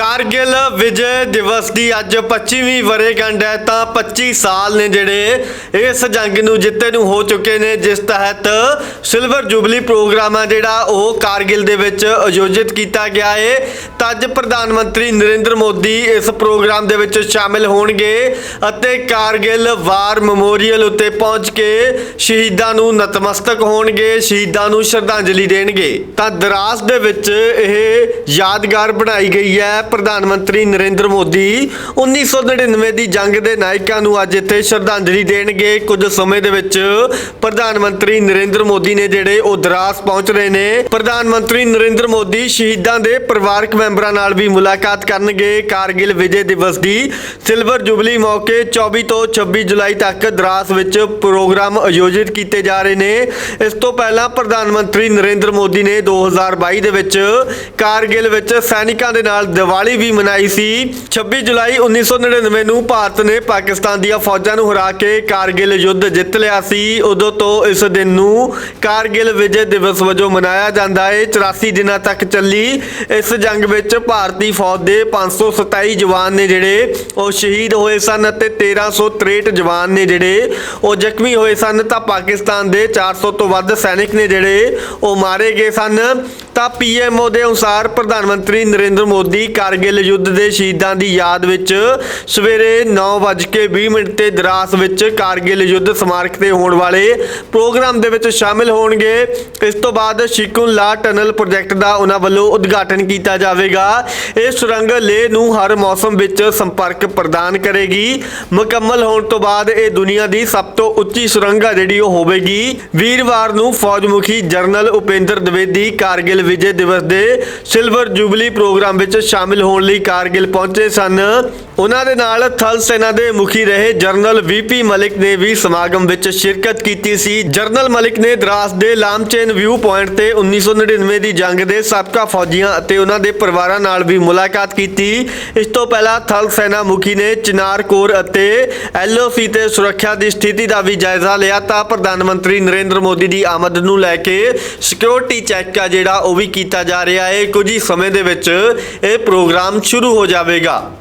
ਕਾਰਗਿਲ ਵਿਜੇ ਦਿਵਸ ਦੀ ਅੱਜ 25ਵੀਂ ਵਰ੍ਹੇਗੰਢ ਹੈ, ਤਾਂ 25 ਸਾਲ ਨੇ ਜਿਹੜੇ ਇਸ ਜੰਗ ਨੂੰ ਜਿੱਤੇ ਨੂੰ ਹੋ ਚੁੱਕੇ ਨੇ, ਜਿਸ ਤਹਿਤ ਸਿਲਵਰ ਜੁਬਲੀ ਪ੍ਰੋਗਰਾਮ ਹੈ ਜਿਹੜਾ ਉਹ ਕਾਰਗਿਲ ਦੇ ਵਿੱਚ ਆਯੋਜਿਤ ਕੀਤਾ ਗਿਆ ਹੈ ਤਾਂ ਅੱਜ ਪ੍ਰਧਾਨ ਮੰਤਰੀ ਨਰਿੰਦਰ ਮੋਦੀ ਇਸ ਪ੍ਰੋਗਰਾਮ ਦੇ ਵਿੱਚ ਸ਼ਾਮਿਲ ਹੋਣਗੇ ਅਤੇ ਕਾਰਗਿਲ ਵਾਰ ਮੈਮੋਰੀਅਲ ਉੱਤੇ ਪਹੁੰਚ ਕੇ ਸ਼ਹੀਦਾਂ ਨੂੰ ਨਤਮਸਤਕ ਹੋਣਗੇ, ਸ਼ਹੀਦਾਂ ਨੂੰ ਸ਼ਰਧਾਂਜਲੀ ਦੇਣਗੇ। ਤਾਂ ਦਰਾਸ ਦੇ ਵਿੱਚ ਇਹ ਯਾਦਗਾਰ ਬਣਾਈ ਗਈ ਹੈ ਪ੍ਰਧਾਨ ਮੰਤਰੀ ਨਰਿੰਦਰ ਮੋਦੀ। 1999 ਦੀ ਜੰਗ ਦੇ ਨਾਇਕਾਂ ਨੂੰ ਅੱਜ ਇੱਥੇ ਸ਼ਰਧਾਂਜਲੀ ਦੇਣਗੇ। ਕੁਝ ਸਮੇਂ ਦੇ ਵਿੱਚ ਪ੍ਰਧਾਨ ਮੰਤਰੀ ਨਰਿੰਦਰ ਮੋਦੀ ਨੇ ਜਿਹੜੇ ਉਹ ਦਰਾਸ ਪਹੁੰਚ ਰਹੇ ਨੇ। ਪ੍ਰਧਾਨ ਮੰਤਰੀ ਨਰਿੰਦਰ ਮੋਦੀ ਸ਼ਹੀਦਾਂ ਦੇ ਪਰਿਵਾਰਕ ਮੈਂਬਰਾਂ ਨਾਲ ਵੀ ਮੁਲਾਕਾਤ ਕਰਨਗੇ। ਕਾਰਗਿਲ ਵਿਜੇ ਦਿਵਸ ਦੀ ਸਿਲਵਰ ਜੁਬਲੀ ਮੌਕੇ 24 ਤੋਂ 26 ਜੁਲਾਈ ਤੱਕ ਦਰਾਸ ਵਿੱਚ ਪ੍ਰੋਗਰਾਮ ਆਯੋਜਿਤ ਕੀਤੇ ਜਾ ਰਹੇ ਨੇ। ਇਸ ਤੋਂ ਪਹਿਲਾਂ ਪ੍ਰਧਾਨ ਮੰਤਰੀ ਨਰਿੰਦਰ ਮੋਦੀ ਨੇ 2022 ਦੇ ਵਿੱਚ ਕਾਰਗਿਲ ਵਿੱਚ ਸੈਨਿਕਾਂ ਦੇ ਨਾਲ ਦੀਵਾਲੀ ਵੀ ਮਨਾਈ ਸੀ। 26 ਜੁਲਾਈ 1999 ਨੂੰ ਭਾਰਤ ਨੇ ਪਾਕਿਸਤਾਨ ਦੀਆਂ ਫੌਜਾਂ ਨੂੰ ਹਰਾ ਕੇ ਕਾਰਗਿਲ ਯੁੱਧ ਜਿੱਤ ਲਿਆ ਸੀ। ਉਦੋਂ ਤੋਂ ਇਸ ਦਿਨ ਨੂੰ ਕਾਰਗਿਲ ਵਿਜੇ ਦਿਵਸ ਵਜੋਂ ਮਨਾਇਆ ਜਾਂਦਾ ਹੈ 84 ਦਿਨਾਂ ਤੱਕ ਚੱਲੀ। ਇਸ ਜੰਗ ਵਿੱਚ ਵਿੱਚ ਭਾਰਤੀ ਫੌਜ ਦੇ 527 ਜਵਾਨ ਨੇ ਜਿਹੜੇ ਉਹ ਸ਼ਹੀਦ ਹੋਏ ਸਨ ਅਤੇ 1363 ਜਵਾਨ ਨੇ ਜਿਹੜੇ ਉਹ ਜ਼ਖਮੀ ਹੋਏ ਸਨ ਤਾਂ ਪਾਕਿਸਤਾਨ ਦੇ 400 ਤੋਂ ਵੱਧ ਸੈਨਿਕ ਨੇ ਜਿਹੜੇ ਉਹ ਮਾਰੇ ਗਏ ਸਨ। ਤਾਂ ਪੀਐਮਓ ਦੇ ਅਨੁਸਾਰ ਪ੍ਰਧਾਨ ਮੰਤਰੀ ਨਰਿੰਦਰ ਮੋਦੀ ਕਾਰਗਿਲ ਯੁੱਧ ਦੇ ਸ਼ਹੀਦਾਂ ਦੀ ਯਾਦ ਵਿੱਚ ਸਵੇਰੇ 9:20 ਮਿੰਟ ਤੇ ਦਰਾਸ ਵਿੱਚ ਕਾਰਗਿਲ ਯੁੱਧ ਸਮਾਰਕ ਤੇ ਹੋਣ ਵਾਲੇ ਪ੍ਰੋਗਰਾਮ ਦੇ ਵਿੱਚ ਸ਼ਾਮਿਲ ਹੋਣਗੇ। ਇਸ ਤੋਂ ਬਾਅਦ ਸ਼ਿਕੁਨ ਟਨਲ ਪ੍ਰੋਜੈਕਟ ਦਾ ਉਹਨਾਂ ਵੱਲੋਂ ਉਦਘਾਟਨ ਕੀਤਾ ਜਾਵੇਗਾ। ਇਹ ਸੁਰੰਗ ਲੇਹ ਨੂੰ ਹਰ ਮੌਸਮ ਵਿੱਚ ਸੰਪਰਕ ਪ੍ਰਦਾਨ ਕਰੇਗੀ। ਮੁਕੰਮਲ ਹੋਣ ਤੋਂ ਬਾਅਦ ਇਹ ਦੁਨੀਆ ਦੀ ਸਭ ਤੋਂ ਉੱਚੀ ਸੁਰੰਗ ਆ ਜਿਹੜੀ ਉਹ ਹੋਵੇਗੀ। ਵੀਰਵਾਰ ਨੂੰ ਫੌਜ ਮੁਖੀ ਜਨਰਲ ਉਪੇਂਦਰ ਦਵੇਦੀ ਕਾਰਗਿਲ ਵਿਜੇ ਦਿਵਸ ਦੇ ਸਿਲਵਰ ਜੁਬਲੀ ਪ੍ਰੋਗਰਾਮ ਵਿੱਚ ਸ਼ਾਮਿਲ ਹੋਣ ਲਈ ਕਾਰਗਿਲ ਪਹੁੰਚੇ ਸਨ। ਉਹਨਾਂ ਦੇ ਨਾਲ ਥਲ ਸੈਨਾ ਦੇ ਮੁਖੀ ਰਹੇ ਜਨਰਲ ਵੀਪੀ ਮਲਿਕ ਨੇ ਵੀ ਸਮਾਗਮ ਵਿੱਚ ਸ਼ਿਰਕਤ ਕੀਤੀ ਸੀ। ਜਨਰਲ ਮਲਿਕ ਨੇ ਦਰਾਸ ਦੇ ਲਾਮਚੇਨ ਵਿਊ ਪੁਆਇੰਟ ਤੇ 1999 ਦੀ ਜੰਗ ਦੇ ਸਾਬਕਾ ਫੌਜੀਆਂ ਅਤੇ ਉਹਨਾਂ ਦੇ ਪਰਿਵਾਰਾਂ ਨਾਲ ਵੀ ਮੁਲਾਕਾਤ ਕੀਤੀ। ਇਸ ਤੋਂ ਪਹਿਲਾਂ ਥਲ ਸੈਨਾ ਮੁਖੀ ਨੇ ਚਿਨਾਰ ਕੋਰ ਅਤੇ ਐਲਓਸੀ ਤੇ ਸੁਰੱਖਿਆ ਦੀ ਸਥਿਤੀ ਦਾ ਵੀ ਜਾਇਜ਼ਾ ਲਿਆ ਤਾਂ ਪ੍ਰਧਾਨ ਮੰਤਰੀ ਨਰਿੰਦਰ ਮੋਦੀ ਦੀ ਆਮਦ ਨੂੰ ਲੈ ਕੇ ਸਿਕਿਉਰਿਟੀ ਚੈੱਕ ਆ ਜਿਹੜਾ ਉਹ ਵੀ ਕੀਤਾ ਜਾ ਰਿਹਾ ਹੈ। ਕੁਝ ਹੀ ਸਮੇਂ ਦੇ ਵਿੱਚ ਇਹ ਪ੍ਰੋਗਰਾਮ ਸ਼ੁਰੂ ਹੋ ਜਾਵੇਗਾ।